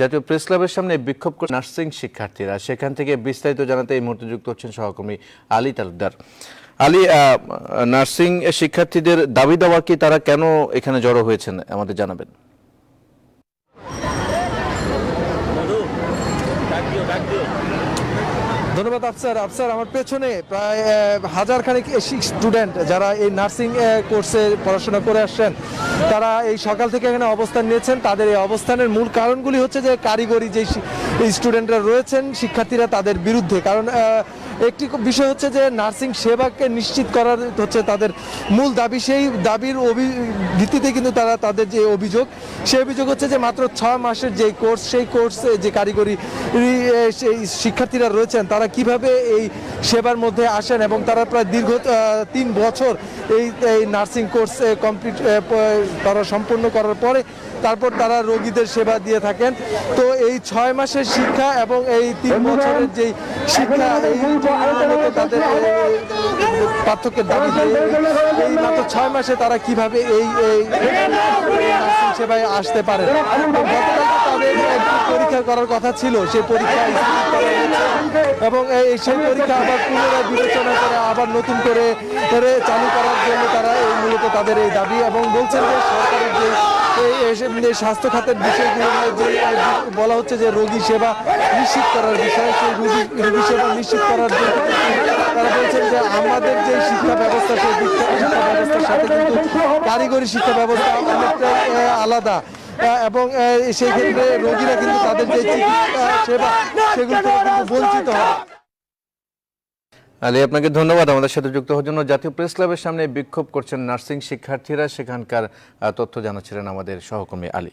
জাতীয় প্রেস ক্লাবের সামনে বিক্ষোভ করে নার্সিং শিক্ষার্থীরা। সেখান থেকে বিস্তারিত জানাতে এই মুহূর্তে যুক্ত হচ্ছেন সহকর্মী আলী তালুকদার। আলী নার্সিং শিক্ষার্থীদের দাবি দাওয়া কি তারা কেন এখানে জড়ো হয়েছেন আমাদের জানাবেন। ধন্যবাদ, আফসার। আফসার, আমার পেছনে প্রায় হাজার খানিক স্টুডেন্ট যারা এই নার্সিং কোর্সে পড়াশোনা করে আসছেন, তারা এই সকাল থেকে এখানে অবস্থান নিয়েছেন। তাদের এই অবস্থানের মূল কারণগুলি হচ্ছে যে কারিগরি যে স্টুডেন্টরা রয়েছেন, শিক্ষার্থীরা তাদের বিরুদ্ধে। কারণ একটি বিষয় হচ্ছে যে নার্সিং সেবাকে নিশ্চিত করার হচ্ছে তাদের মূল দাবি। সেই দাবির অভি, ভিত্তিতে কিন্তু তারা তাদের যে অভিযোগ, সেই অভিযোগ হচ্ছে যে মাত্র ছয় মাসের যে কোর্স, সেই কোর্সে যে কারিগরি সেই শিক্ষার্থীরা রয়েছেন, তারা কীভাবে এই সেবার মধ্যে আসেন এবং তারা প্রায় দীর্ঘ তিন বছর এই এই নার্সিং কোর্স কমপ্লিট তারা সম্পূর্ণ করার পরে তারপর তারা রোগীদের সেবা দিয়ে থাকেন তো এই ছয় মাসের শিক্ষা এবং এই তিন বছরের যে শিক্ষা এই তাদের পার্থক্যের দাবি এই মাত্র ছয় মাসে তারা কীভাবে এই এই নার্সিং সেবায় আসতে পারে গতকাল তাদের পরীক্ষা করার কথা ছিল সেই পরীক্ষা। এবং এই সেই পরীক্ষা আবার পুনরায় বিবেচনা করে আবার নতুন করে চালু করার জন্য তারা এই মূলত তাদের এই দাবি এবং বলছেন যে সরকারের যে এই স্বাস্থ্য খাতের বিষয়গুলো যে বলা হচ্ছে যে রোগী সেবা নিশ্চিত করার বিষয়, সেই রোগী রোগী সেবা নিশ্চিত করার জন্য তারা বলছেন যে আমাদের যে শিক্ষা ব্যবস্থা, সেই শিক্ষা ব্যবস্থার সাথে কিন্তু কারিগরি শিক্ষা ব্যবস্থা অনেকটা আলাদা। এবং সেই ক্ষেত্রে রোগীরা কিন্তু তাদের যে চিকিৎসা, সেবা, সেগুলো কিন্তু বঞ্চিত হয়। আলী, আপনাকে ধন্যবাদ আমাদের সাথে যুক্ত হওয়ার জন্য। জাতীয় প্রেস ক্লাবের সামনে বিক্ষোভ করছেন নার্সিং শিক্ষার্থীরা। সেখানকার তথ্য জানাচ্ছিলেন আমাদের সহকর্মী আলী।